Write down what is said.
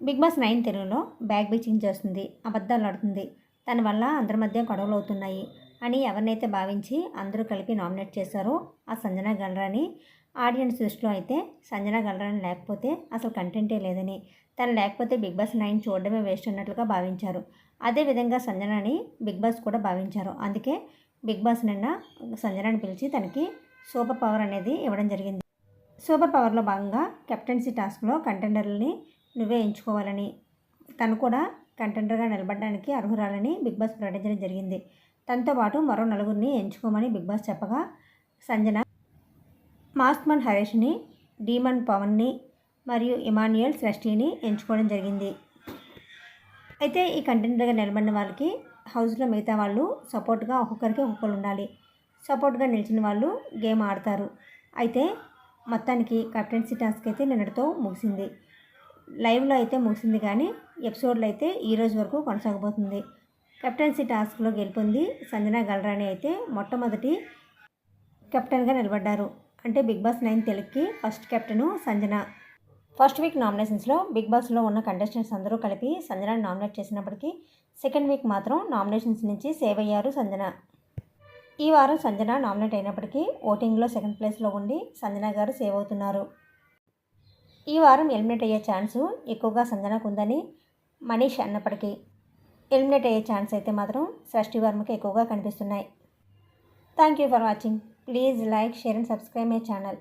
Big Boss nine తెలుగులో backbiting చేస్తుంది అబద్ధాలు ఆడుతుంది. దానివల్ల అందరి మధ్య గొడవలు అవుతున్నాయి అని ఎవరినైతే భావించి అందరూ కలిపి నామినేట్ చేశారో ఆ సంజన గల్రాని. ఆడియన్స్ దృష్టిలో అయితే సంజన గల్రాని లేకపోతే అసలు కంటెంటే లేదని. తను లేకపోతే బిగ్ బాస్ నైన్ చూడడమే వేస్ట్ అన్నట్లుగా భావించారు. అదేవిధంగా సంజనని బిగ్ బాస్ కూడా భావించారు. అందుకే బిగ్ బాస్ నిన్న సంజనని పిలిచి తనకి సూపర్ పవర్ అనేది ఇవ్వడం జరిగింది. సూపర్ పవర్లో భాగంగా కెప్టెన్సీ టాస్క్లో కంటెండర్లని నువ్వే ఎంచుకోవాలని. తను కూడా కంటెండర్గా నిలబడడానికి అర్హురాలని బిగ్ బాస్ ప్రకటించడం జరిగింది. తనతో పాటు మరో నలుగురిని ఎంచుకోమని బిగ్ బాస్ చెప్పగా సంజన మాస్క్మన్ హరీష్ని డీమన్ పవన్ని మరియు ఇమాన్యుయల్ సృష్టిని ఎంచుకోవడం జరిగింది. అయితే ఈ కంటెంటర్గా నిలబడిన వాళ్ళకి హౌస్లో మిగతా వాళ్ళు సపోర్ట్గా ఒక్కొక్కరికి ఒక్కొక్కరు ఉండాలి. సపోర్ట్గా నిలిచిన వాళ్ళు గేమ్ ఆడతారు. అయితే మొత్తానికి కెప్టెన్సీ టాస్క్ అయితే నిన్నటితో ముగిసింది. లైవ్లో అయితే ముగిసింది కానీ ఎపిసోడ్లో అయితే ఈ రోజు వరకు కొనసాగబోతుంది. కెప్టెన్సీ టాస్క్లో గెలుపొంది సంజన గల్రాణి అయితే మొట్టమొదటి కెప్టెన్గా నిలబడ్డారు. అంటే బిగ్ బాస్ నైన్ తెలుగుకి first captain Sanjana. First week నామినేషన్స్లో Bigg బాస్లో ఉన్న కంటెస్టెంట్స్ అందరూ కలిపి సంజనాని నామినేట్ చేసినప్పటికీ సెకండ్ వీక్ మాత్రం నామినేషన్స్ నుంచి సేవ్ అయ్యారు సంజన. ఈ వారం సంజన నామినేట్ అయినప్పటికీ ఓటింగ్లో సెకండ్ ప్లేస్లో ఉండి సంజన గారు సేవ్ అవుతున్నారు. ఈ వారం ఎలిమినేట్ అయ్యే ఛాన్సు ఎక్కువగా సంజనకు ఉందని మనీష్ అన్నప్పటికీ. ఎలిమినేట్ అయ్యే ఛాన్స్ అయితే మాత్రం షష్ఠి వర్మకి ఎక్కువగా కనిపిస్తున్నాయి. Thank you for watching. Please like share and subscribe my channel.